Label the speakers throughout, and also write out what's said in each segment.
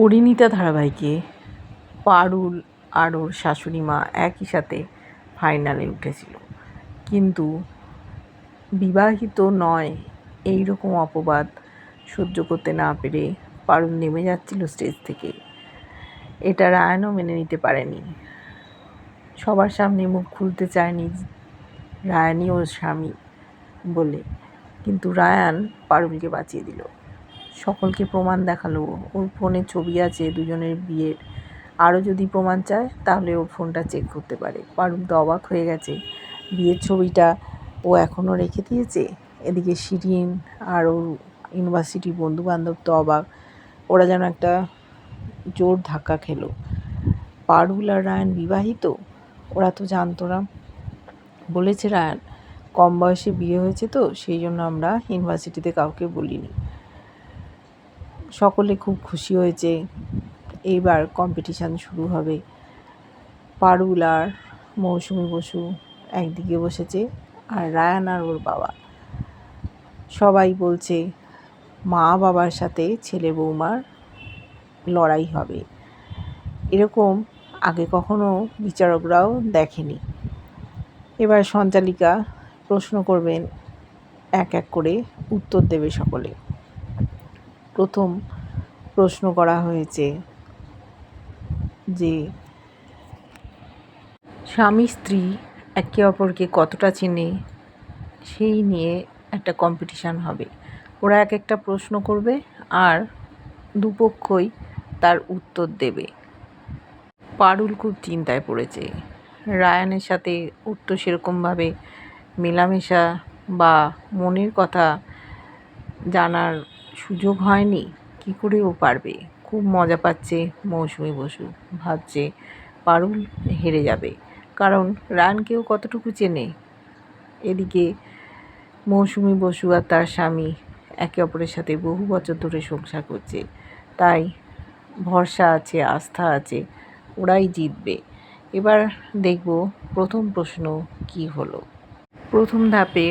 Speaker 1: পরিণীতা ধারাবাহিকে পারুল আর ওর শাশুড়ি মা একই সাথে ফাইনালে উঠেছিল। কিন্তু বিবাহিত নয় এই রকম অপবাদ সহ্য করতে না পেরে পারুল নেমে যাচ্ছিল স্টেজ থেকে। এটা রায়ানও মেনে নিতে পারেনি। সবার সামনে মুখ খুলতে চায়নি রায়ানই ওর স্বামী বলে। কিন্তু রায়ান পারুলকে বাঁচিয়ে দিল। সকলকে প্রমাণ দেখাল। ওর ফোনে ছবি আছে, দুজনের বিয়ের। আরও যদি প্রমাণ চায়, তাহলে ওর ফোনটা চেক করতে পারে। পারুল তো অবাক হয়ে গেছে। বিয়ের ছবিটা ও এখনও রেখে দিয়েছে? এদিকে শিরিন আর ওর ইউনিভার্সিটির বন্ধু বান্ধব তো অবাক। ওরা যেন একটা জোর ধাক্কা খেলো। পারুল আর রায়ান বিবাহিত? ওরা তো জানতো না। বলেছে রায়ান, কম বয়সে বিয়ে হয়েছে তো, সেই জন্য আমরা ইউনিভার্সিটিতে কাউকে বলিনি। সকলে খুব খুশি হয়েছে। এইবার কম্পিটিশান শুরু হবে। পারুল আর মৌসুমি বসু একদিকে বসেছে আর রায়ান আর ওর বাবা। সবাই বলছে, মা বাবার সাথে ছেলে বৌমার লড়াই হবে। এরকম আগে কখনো বিচারকরাও দেখেনি। এবার সঞ্চালিকা প্রশ্ন করবেন, এক এক করে উত্তর দেবে সকলে। প্রথম প্রশ্ন করা হয়েছে। যে স্বামী স্ত্রী একে অপরকে কতটা চেনে, সেই নিয়ে একটা কম্পিটিশান হবে। ওরা এক একটা প্রশ্ন করবে আর দুপক্ষই তার উত্তর দেবে। পারুল খুব চিন্তায় পড়েছে। রায়ানের সাথে ওর তো সেরকমভাবে মেলামেশা বা মনের কথা জানার সুযোগ হয়নি। কী করে ও পারবে? খুব মজা পাচ্ছে মৌসুমি বসু। ভাবছে পারুল হেরে যাবে। কারণ রানকেও কতটুকু চেনে? এদিকে মৌসুমি বসু আর তার স্বামী একে অপরের সাথে বহু বছর ধরে সংসার করছে। তাই ভরসা আছে, আস্থা আছে, ওরাই জিতবে। এবার দেখব প্রথম প্রশ্ন কি হলো। প্রথম ধাপে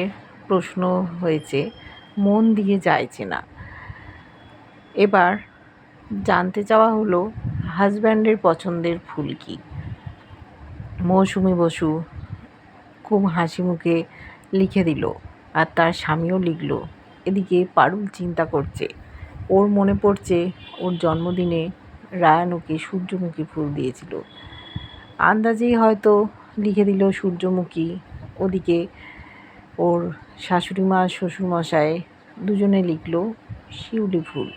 Speaker 1: প্রশ্ন হয়েছে, মন দিয়ে যাইছে না। এবার জানতে চাওয়া হলো হাজব্যান্ডের পছন্দের ফুল কী? মৌসুমি বসু খুব হাসি মুখে লিখে দিল আর তার স্বামীও লিখল, এদিকে পারুল চিন্তা করছে। ওর মনে পড়ছে ওর জন্মদিনে রায়ান ওকে সূর্যমুখী ফুল দিয়েছিল। আন্দাজেই হয়তো লিখে দিল সূর্যমুখী। ওদিকে ওর শাশুড়ি মা শ্বশুরমশাই দুজনে লিখল শিউলি ফুল।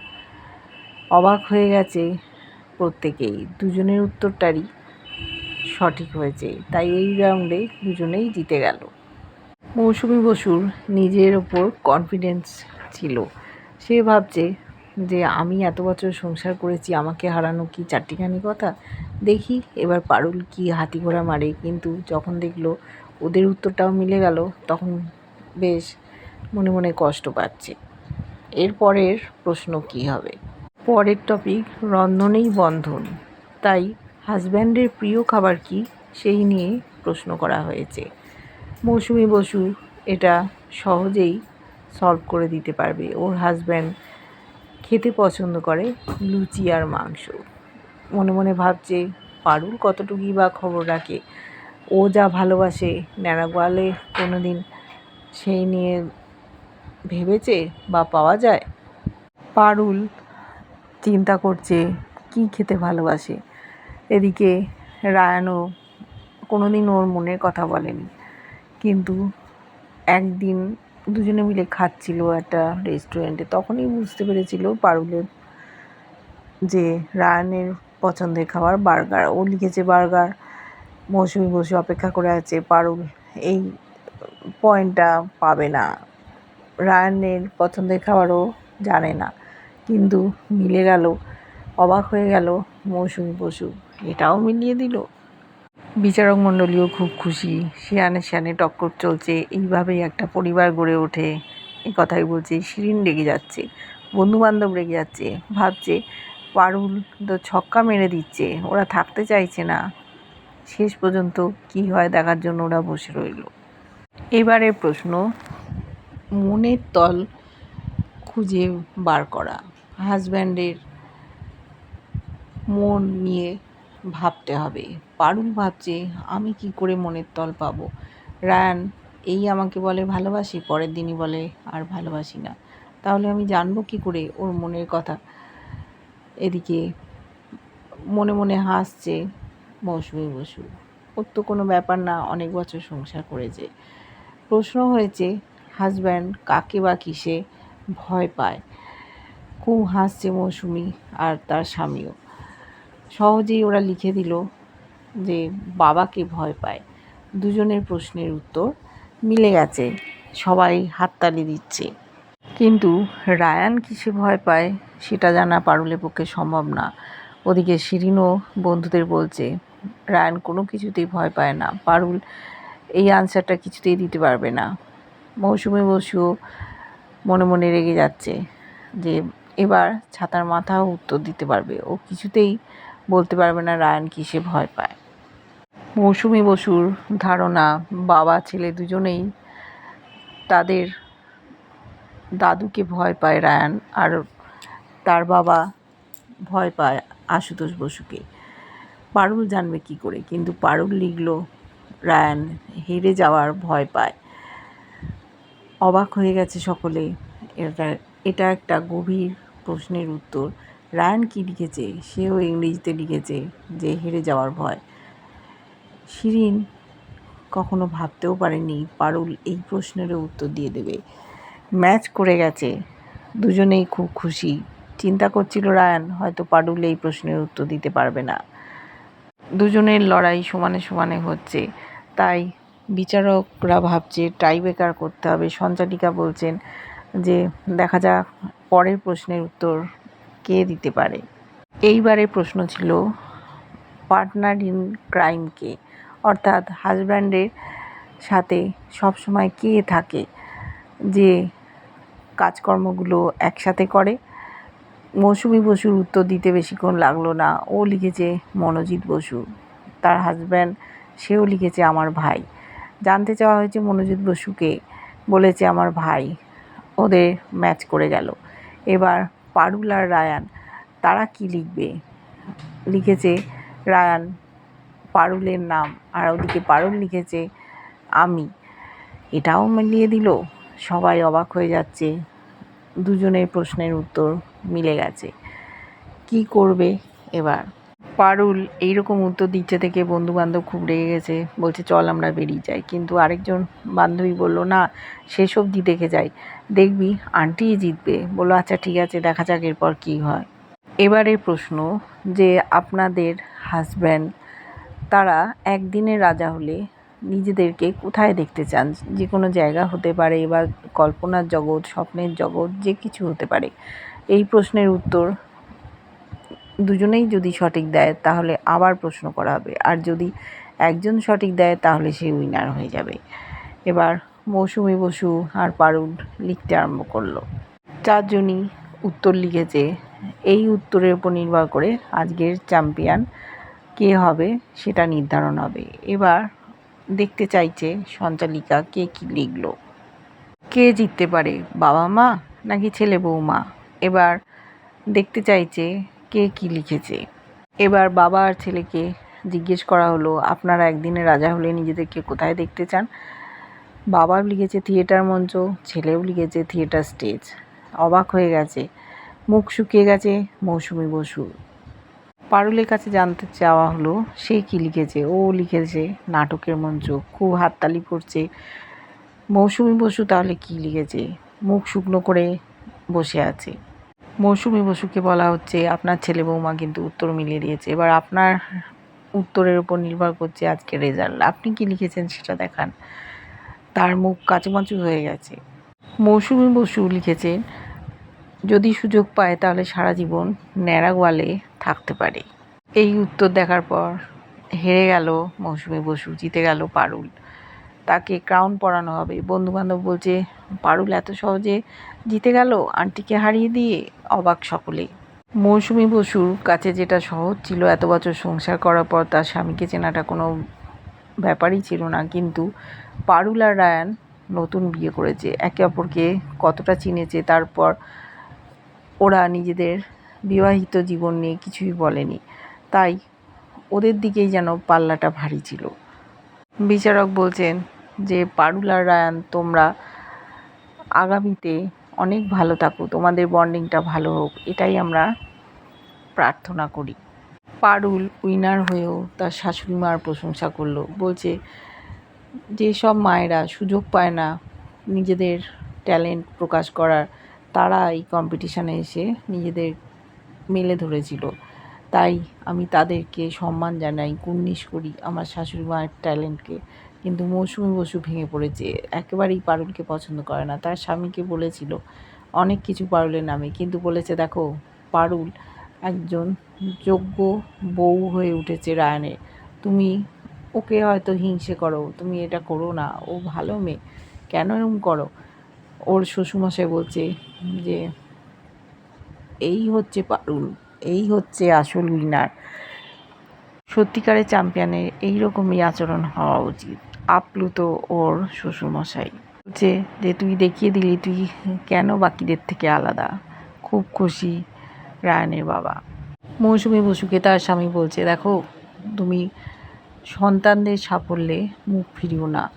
Speaker 1: অবাক হয়ে গেছে প্রত্যেকেই। দুজনের উত্তরটারই সঠিক হয়েছে। তাই এই রাউন্ডে দুজনেই জিতে গেল। মৌসুমি বসুর নিজের ওপর কনফিডেন্স ছিল। সে ভাবছে যে, আমি এত বছর সংসার করেছি, আমাকে হারানো কি চারটিখানি কথা? দেখি এবার পারুল কি হাতি ঘোড়া মারে। কিন্তু যখন দেখল ওদের উত্তরটাও মিলে গেল, তখন বেশ মনে মনে কষ্ট পাচ্ছে। এরপরের প্রশ্ন কি হবে? পরের টপিক রন্ধনেই বন্ধন। তাই হাজব্যান্ডের প্রিয় খাবার কি সেই নিয়ে প্রশ্ন করা হয়েছে। মৌসুমি বসু এটা সহজেই সলভ করে দিতে পারবে। ওর হাজব্যান্ড খেতে পছন্দ করে লুচি আর মাংস। মনে মনে ভাবছে, পারুল কতটুকুই বা খবর রাখে? ও যা ভালোবাসে ন্যাড়া গোয়ালে কোনো দিন সেই নিয়ে ভেবেছে বা পাওয়া যায়? পারুল চিন্তা করছে, কি খেতে ভালোবাসে। এদিকে রায়ানও কোনো দিন ওর মনের কথা বলেনি। কিন্তু একদিন দুজনে মিলে খাচ্ছিল একটা রেস্টুরেন্টে। তখনই বুঝতে পেরেছিল পারুলের যে রায়ানের পছন্দের খাবার বার্গার। ও লিখেছে, বার্গার মৌসুমি বসে অপেক্ষা করে আছে। পারুল, এই পয়েন্টটা পাবে না। রায়ানের পছন্দের খাবারও জানে না। কিন্তু মিলে গেল, অবাক হয়ে গেল মৌসুমি বসু। এটাও মিলিয়ে দিল। বিচারক মণ্ডলীও খুব খুশি। শিয়ানে শিয়ানে টক্কর চলছে, এইভাবেই একটা পরিবার গড়ে ওঠে। এই কথাই বলছে, শিরিন রেগে যাচ্ছে, বন্ধুবান্ধব রেগে যাচ্ছে, ভাবছে, পারুল তো ছক্কা মেরে দিচ্ছে, ওরা থাকতে চাইছে না। শেষ পর্যন্ত কি হয় দেখার জন্য ওরা বসে রইল। এবারের প্রশ্ন, মনের তল খুঁজে বার করা। হাজব্যান্ডের মন নিয়ে ভাবতে হবে। পারুল ভাবছে, আমি কি করে মনের তল পাবো? রায়ান, এই আমাকে বলে ভালোবাসি, পরের দিনই বলে আর ভালোবাসি না। তাহলে আমি জানব কি করে ওর মনের কথা? এদিকে মনে মনে হাসছে মৌসুমি বসু ওর তো কোনো ব্যাপার না, অনেক বছর সংসার করেছে। প্রশ্ন হয়েছে, হাজব্যান্ড কাকে বা কিসে ভয় পায়? খুব হাসছে মৌসুমি আর তার স্বামীও। সহজেই ওরা লিখে দিল যে বাবাকে ভয় পায়। দুজনের প্রশ্নের উত্তর মিলে গেছে, সবাই হাততালি দিচ্ছে। কিন্তু রায়ান কিসে ভয় পায় সেটা জানা পারুলের পক্ষে সম্ভব না। ওদিকে শিরিনও বন্ধুদের বলছে, রায়ান কোনো কিছুতেই ভয় পায় না। পারুল এই আনসারটা কিছুতেই দিতে পারবে না। মৌসুমি বসুও মনে মনে রেগে যাচ্ছে যে এবার ছাতার মাথাও উত্তর দিতে পারবে। ও কিছুতেই বলতে পারবে না রায়ান কিসে ভয় পায়। মৌসুমি বসুর ধারণা, বাবা, ছেলে দুজনেই তাদের দাদুকে ভয় পায় রায়ান আর তার বাবা ভয় পায় আশুতোষ বসুকে। পারুল জানবে কি করে, কিন্তু পারুল লিখল, রায়ান হেরে যাওয়ার ভয় পায়। অবাক হয়ে গেছে সকলে। এটা এটা একটা গভীর প্রশ্নের উত্তর। রায়ান কি লিখেছে? সেও ইংরেজিতে লিখেছে যে, হেরে যাওয়ার ভয়। শিরিন কখনো ভাবতেও পারেনি, পারুল এই প্রশ্নেরও উত্তর দিয়ে দেবে। ম্যাচ করে গেছে। দুজনেই খুব খুশি। চিন্তা করছিল রায়ান, হয়তো পারুল এই প্রশ্নের উত্তর দিতে পারবে না। দুজনের লড়াই সমানে সমানে হচ্ছে। তাই বিচারকরা ভাবছে, টাইব্রেকার করতে হবে। সঞ্চালিকা বলছেন যে দেখা যাক পরের প্রশ্নের উত্তর কে দিতে পারে। এইবারে প্রশ্ন ছিল পার্টনার ইন ক্রাইমকে অর্থাৎ হাজব্যান্ডের সাথে সবসময় কে থাকে? যে কাজকর্মগুলো একসাথে করে। মৌসুমি বসুর উত্তর দিতে বেশিক্ষণ লাগল না। ও লিখেছে মনোজিৎ বসু। তার হাজব্যান্ড সেও লিখেছে আমার ভাই। জানতে চাওয়া হয়েছে মনোজিৎ বসুকে। বলেছে আমার ভাই। ওদের ম্যাচ করে গেল। এবার পারুল আর রায়ান, তারা কি লিখবে? লিখেছে, রায়ান, পারুলের নাম। আর ওদিকে পারুল লিখেছে, আমি। এটাও মিলিয়ে দিল। সবাই অবাক হয়ে যাচ্ছে। দুজনের প্রশ্নের উত্তর মিলে গেছে। কি করবে এবার? পারুল এইরকম উত্তর দিচ্ছে থেকে বন্ধু বান্ধব খুব রেগে গেছে। বলছে, চল আমরা বেরিয়ে যাই। কিন্তু আরেকজন বান্ধবী বলল, না, শেষ অবধি দেখে যাই। দেখবি, আন্টিই জিতবে। বলল আচ্ছা ঠিক আছে, দেখা যাক এরপর কী হয়। এবারে প্রশ্ন যে আপনাদের হাজব্যান্ড তারা একদিনের রাজা হলে নিজেদেরকে কোথায় দেখতে চান? যে কোনো জায়গা হতে পারে এবার কল্পনার জগৎ, স্বপ্নের জগৎ, যে কিছু হতে পারে। এই প্রশ্নের উত্তর দুজনেই যদি সঠিক দেয়, তাহলে আবার প্রশ্ন করা হবে। আর যদি একজন সঠিক দেয়, তাহলে সে উইনার হয়ে যাবে। এবার মৌসুমি বসু আর পারুল লিখতে আরম্ভ করল। চারজনই উত্তর লিখেছে। এই উত্তরের উপর নির্ভর করে আজকের চ্যাম্পিয়ন কে হবে, সেটা নির্ধারণ হবে। এবার দেখতে চাইছে সঞ্চালিকা কে কী লিখল। কে জিততে পারে বাবা মা নাকি ছেলে বৌমা? এবার দেখতে চাইছে কে কি লিখেছে? এবার বাবা আর ছেলেকে জিজ্ঞেস করা হলো, আপনারা একদিনে রাজা হলে নিজেদেরকে কোথায় দেখতে চান? বাবাও লিখেছে, থিয়েটার মঞ্চ। ছেলেও লিখেছে, থিয়েটার স্টেজ। অবাক হয়ে গেছে, মুখ শুকিয়ে গেছে মৌসুমি বসু পারুলের কাছে জানতে চাওয়া হলো, সে কি লিখেছে? ও লিখেছে, নাটকের মঞ্চ। খুব হাততালি পড়ছে মৌসুমি বসু, তাহলে কি লিখেছে? মুখ শুকনো করে বসে আছে। মৌসুমি বসুকে বলা হচ্ছে, আপনার ছেলে বৌমা কিন্তু উত্তর মিলিয়ে দিয়েছে। এবার আপনার উত্তরের উপর নির্ভর করছে আজকে রেজাল্ট আপনি কি লিখেছেন সেটা দেখান। তার মুখ কাচুমাচু হয়ে গেছে। মৌসুমি বসু লিখেছেন, যদি সুযোগ পায় তাহলে সারা জীবন ন্যাড়া গোয়ালে থাকতে পারে। এই উত্তর দেখার পর হেরে গেল মৌসুমি বসু, জিতে গেল পারুল। তাকে ক্রাউন পরানো হবে। বন্ধুবান্ধব বলছে, পারুল এত সহজে জিতে গেল আন্টিকে হারিয়ে দিয়ে অবাক সকলে মৌসুমি বসুর কাছে যেটা সহজ ছিল এত বছর সংসার করার পর তার স্বামীকে চেনাটা কোনো ব্যাপারই ছিল না। কিন্তু পারুল রায়ান নতুন বিয়ে করেছে। একে অপরকে কতটা চিনেছে তারপর ওরা নিজেদের বিবাহিত জীবন নিয়ে কিছুই বলেনি। তাই ওদের দিকেই যেন পাল্লাটা ভারী ছিল। বিচারক বলছেন যে, পারুল রায়ান, তোমরা আগামীতে অনেক ভালো থাকো তোমাদের বন্ডিংটা ভালো হোক, এটাই আমরা প্রার্থনা করি। পারুল উইনার হয়েও তার শাশুড়ি মার প্রশংসা করল, বলছে যেসব মায়েরা সুযোগ পায় না নিজেদের ট্যালেন্ট প্রকাশ করার, তারা এই কম্পিটিশানে এসে নিজেদের মেলে ধরেছিল। তাই আমি তাদেরকে সম্মান জানাই, কুর্নিশ করি আমার শাশুড়ি মায়ের ট্যালেন্টকে। কিন্তু মৌসুমি বসু ভেঙে পড়েছে। একেবারেই পারুলকে পছন্দ করে না। তার স্বামীকে বলেছিল, অনেক কিছু পারুলের নামে। কিন্তু বলেছে, দেখো, পারুল একজন যোগ্য বউ হয়ে উঠেছে রায়ানের। তুমি ওকে হয়তো হিংসে করো, তুমি এটা করো না। ও ভালো মেয়ে। কেন এরকম করো? ওর শ্বশুরমশাই বলছে যে, এই হচ্ছে পারুল, এই হচ্ছে আসল উইনার সত্যিকারের চ্যাম্পিয়নের এইরকমই আচরণ হওয়া উচিত। আপ্লুত ওর শ্বশুরমশাই। বলছে যে তুই দেখিয়ে দিলি, তুই কেন বাকিদের থেকে আলাদা? খুব খুশি রায়ানের বাবা। মৌসুমি বসুকে তার স্বামী বলছে, দেখো, তুমি সন্তানদের সাফল্যে মুখ ফিরিও না।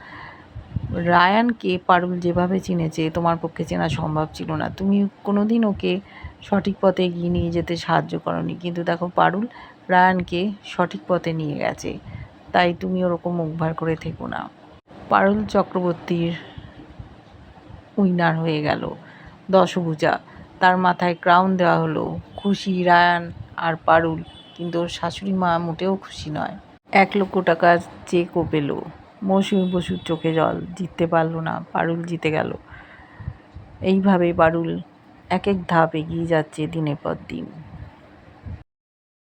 Speaker 1: রায়ানকে পারুল যেভাবে চিনেছে, তোমার পক্ষে চেনা সম্ভব ছিল না। তুমি কোনো দিন ওকে সঠিক পথে এগিয়ে নিয়ে যেতে সাহায্য করনি। কিন্তু দেখো, পারুল রায়ানকে সঠিক পথে নিয়ে গেছে। তাই তুমি ওরকম মুখ ভার করে থেকো না। পারুল চক্রবর্তীর উইনার হয়ে গেল। দশভূজা, তার মাথায় ক্রাউন দেওয়া হলো। খুশি রায়ান আর পারুল, কিন্তু ওর শাশুড়ি মা মোটেও খুশি নয়। এক লক্ষ টাকা চেকও পেল। মৌসুমি বসুর চোখে জল। জিততে পারল না। পারুল জিতে গেল। এইভাবে পারুল এক এক ধাপ এগিয়ে যাচ্ছে দিনের পর দিন।